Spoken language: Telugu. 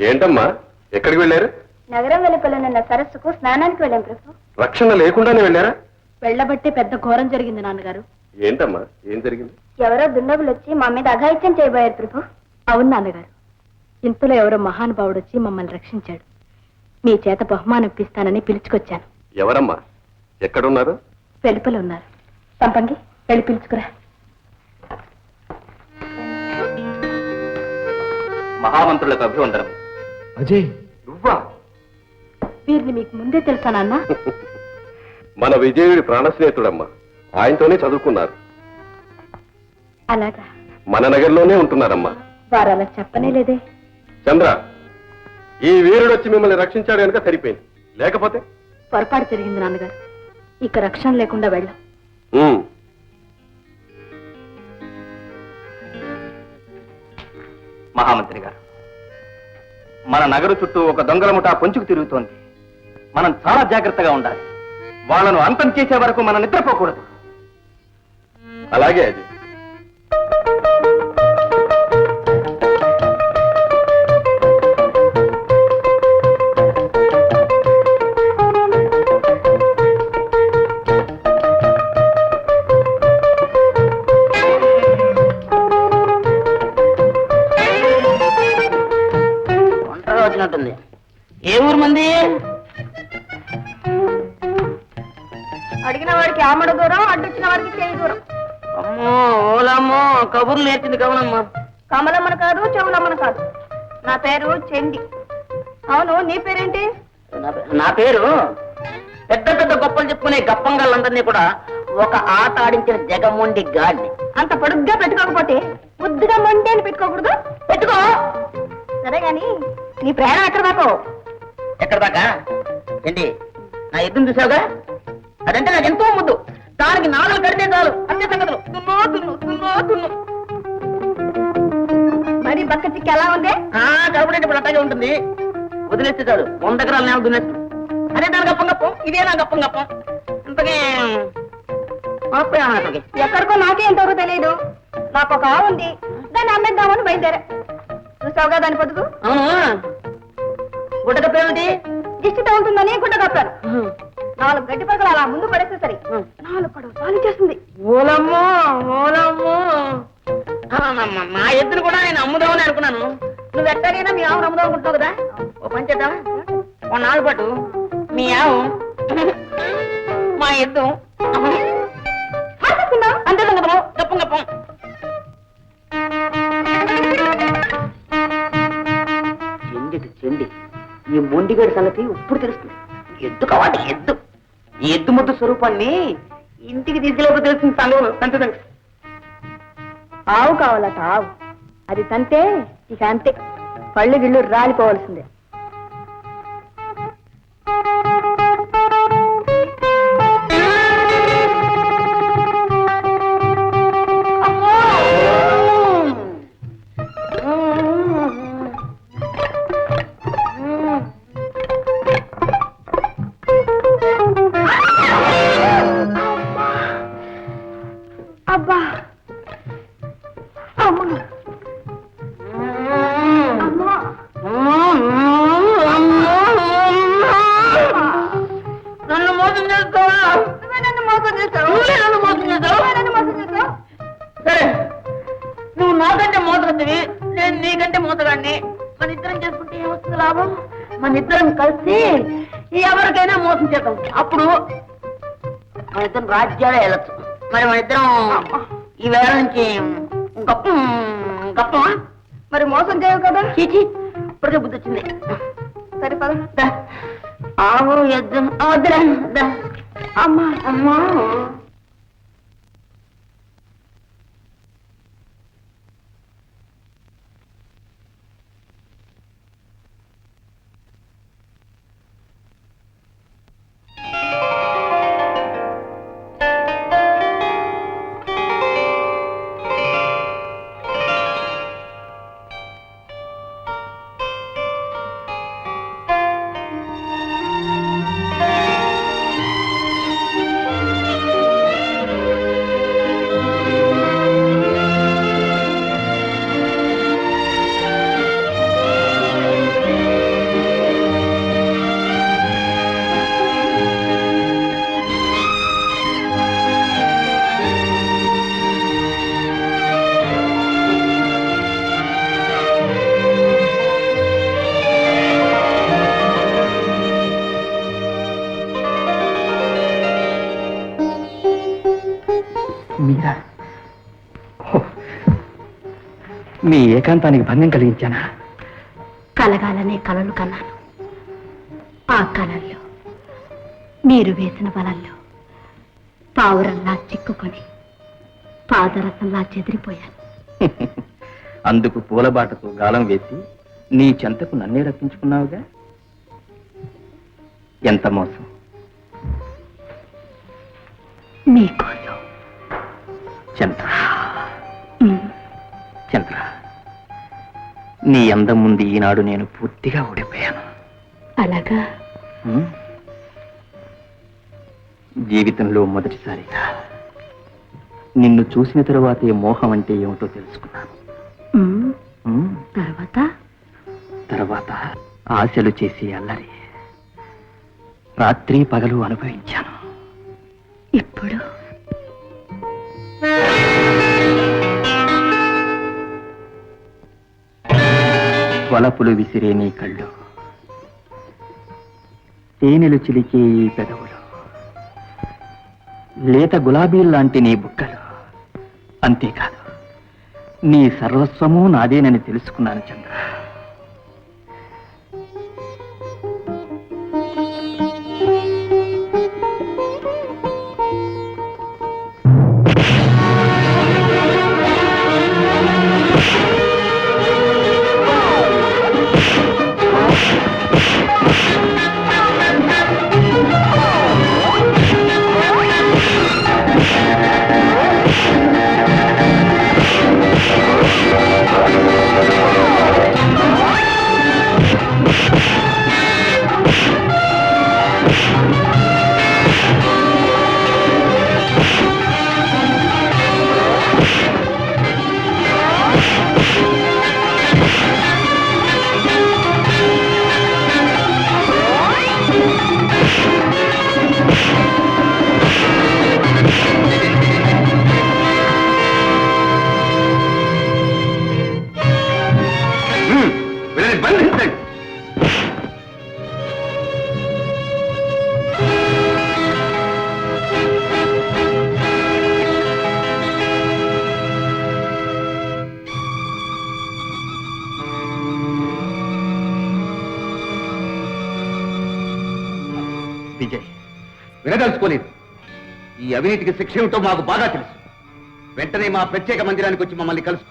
ఏంటమ్మా? ఎక్కడికి వెళ్ళారు? నగరం వెలుపలనున్న సరస్సుకు స్నానానికి వెళ్ళాం ప్రభు. రక్షణ లేకుండానే వెళ్ళారా? వెళ్ళబట్టే పెద్ద ఘోరం జరిగింది నాన్నగారు. ఏంటమ్మా? ఏం జరిగింది? ఎవరో దుండగులు వచ్చి మా మీద అఘాయిత్యం చేయబోయారు ప్రభు. అవును నాన్నగారు. ఇంతలో ఎవరో మహానుభావుడు వచ్చి మమ్మల్ని రక్షించాడు. మీ చేత బహుమానం ఇప్పిస్తానని పిలుచుకొచ్చాను. ఎవరమ్మా? ఎక్కడున్నారు? వెలుపల ఉన్నారు. పంపండి వెళ్ళి పిలుచుకురా. మహామంత్రులకు అభివందనం. అజయ్. నువ్వా? వీరిని మీకు ముందే తెలుసా నాన్న? మన విజయుడి ప్రాణ స్నేహితుడమ్మా ఆయనతోనే చదువుకున్నారు. అలాగా. మన నగర్లోనే ఉంటున్నారమ్మా. వారు అలా చెప్పనే లేదే. చంద్ర ఈ వీరుడు వచ్చి మిమ్మల్ని రక్షించాడు కనుక సరిపోయింది. లేకపోతే? పొరపాటు జరిగింది నాన్నగారు. ఇక రక్షణ లేకుండా వెళ్ళాం. ఉమ్, మహామంత్రి గారు మన నగరు చుట్టూ ఒక దొంగల ముఠా పొంచుకు తిరుగుతోంది. మనం చాలా జాగ్రత్తగా ఉండాలి. వాళ్ళను అంతం చేసే వరకు మనం నిద్రపోకూడదు. అలాగే అది. ఏ ఊరు మంది? అడిగిన వాడికి ఆమడ దూరం అడ్డొచ్చిన వాడికి చేయి దూరం. అమ్మో ఓలమ్మో కబుర్లు నేర్చింది కవనమ్మా కమలమ్మన కాదు చెవులమ్మన కాదు. నా పేరు చెండి. అవును నీ పేరేంటి? నా పేరు? పెద్ద పెద్ద గొప్పలు చెప్పుకునే గప్పంగాళ్ళందరినీ కూడా ఒక ఆట ఆడించిన జగమొండి గాడిని అంత పొడుగ్గా పెట్టుకోకపోతే ముద్దుగా మొండి అని పెట్టుకోకూడదు? పెట్టుకో! సరే గాని నీ ప్రయాణం ఎక్కడ దాకో? ఎక్కడ దాకా? ఏంటి? నా ఎద్దును చూసావుగా? అదంటే నాకు ఎంతో ముద్దు. దానికి నాలుగు కడితే చాలు. అన్ని సంగతులు. తున్నో తున్ను తున్నో తున్ను మరి బక్క చిక్కి ఎలా ఉంది? ఇప్పుడు అట్టగే ఉంటుంది. వదిలేస్తే చాలు. వంద ఎకరాలు నేల దున్నేస్తాం అదే దాని గప్పం గప్పం. ఇదే నా గప్పం గప్పం. ఇంతకీ ఎక్కడికో నాకే ఎంతవరకు తెలియదు నాకు ఒక ఆవు ఉంది. దాన్ని అమ్మేద్దామని బయలుదేరా. చూసావుగా దాని పొదుగు అవును. గుడ్డ గప్పేమిటి దిష్టితో ఉంటుందని గుడ్డ కప్పాను నాలుగు గడ్డి పరకలు అలా ముందు పడేస్తే సరి. నాలుగు పడవ పాలు చేస్తుంది ఓలమ్మో ఓలమ్మో. ఆ, మా- ఎద్దును కూడా నేను అమ్ముదామని అనుకున్నాను. నువ్వు ఎట్టగైనా మీ ఆవు అమ్ముదాం అనుకుంటున్నావు కదా? ఓ పని ఓ నాలుగు పాటు మీ ఆవు మా ఎద్దు? అంతే గప్పం గప్పం. ఈ మొండిగడి సంగతి ఇప్పుడు తెలుస్తుంది. ఎద్దు కావాలి ఎద్దు. ఈ ఎద్దు ముద్దు స్వరూపాన్ని ఇంటికి తీసుకెళ్ళకపోతే తెలుస్తుంది సంగతి. ఆవు కావాలట ఆవు. అది తంతే ఇక అంతే. పళ్ళు గిళ్ళు రాలిపోవాల్సిందే. అబ్బా. అమ్మా. అమ్మా. నన్ను మోసం చేస్తావా? నువ్వే నన్ను మోసం చేస్తావు? నువ్వే నన్ను మోసం చేస్తావు? నువ్వే నన్ను మోసం చేస్తావు? సరే. నువ్వు నాకంటే మోసగత్తివి నేను నీకంటే మోసగాడిని. మన ఇద్దరం చేసుకుంటే ఏమొస్తుంది లాభం? మన ఇద్దరం కలిసి ఎవరికైనా మోసం చేద్దాం. అప్పుడు మన ఇద్దరం రాజ్యాలే వెళ్ళచ్చు. మరి మన ఇద్దరం ఈ వేళ నుంచి గొప్ప గొప్ప మరి మోసం చేయవు కదా? చీచి ఇప్పటికే బుద్ధి వచ్చింది. సరే పద. ఆవు ఎద్దు వద్దురా. అమ్మా. అమ్మా. మీ ఏకాంతానికి భంగం కలిగించానా? కలగాలనే కలలు కన్నాను. ఆ కలల్లో మీరు వేసిన వలల్లో పావురంలా చిక్కుకొని పాదరసంలా చెదిరిపోయాను. అందుకు పూలబాటతో గాలం వేసి నీ చెంతకు నన్నే రప్పించుకున్నావుగా? ఎంత మోసం. చంద్ర ఉమ్, నీ అందం ముందు ఈనాడు నేను పూర్తిగా ఓడిపోయాను. అలాగా. జీవితంలో మొదటిసారిగా నిన్ను చూసిన తరువాతే మోహం అంటే ఏమిటో తెలుసుకున్నాను. తర్వాత? తర్వాత ఆశలు చేసి అల్లరి రాత్రి పగలు అనుభవించాను. ఇప్పుడు వలపులు విసిరే నీ కళ్ళు. తేనెలు చిలికే ఈ పెదవులు. లేత గులాబీల్లాంటి నీ బుక్కలు అంతేకాదు నీ సర్వస్వము నాదేనని తెలుసుకున్నాను చంద్ర. వినదలుచుకోలేదు. ఈ అవినీతికి శిక్ష ఏమిటో మాకు బాగా తెలుసు. వెంటనే మా ప్రత్యేక మందిరానికి వచ్చి మమ్మల్ని కలుసు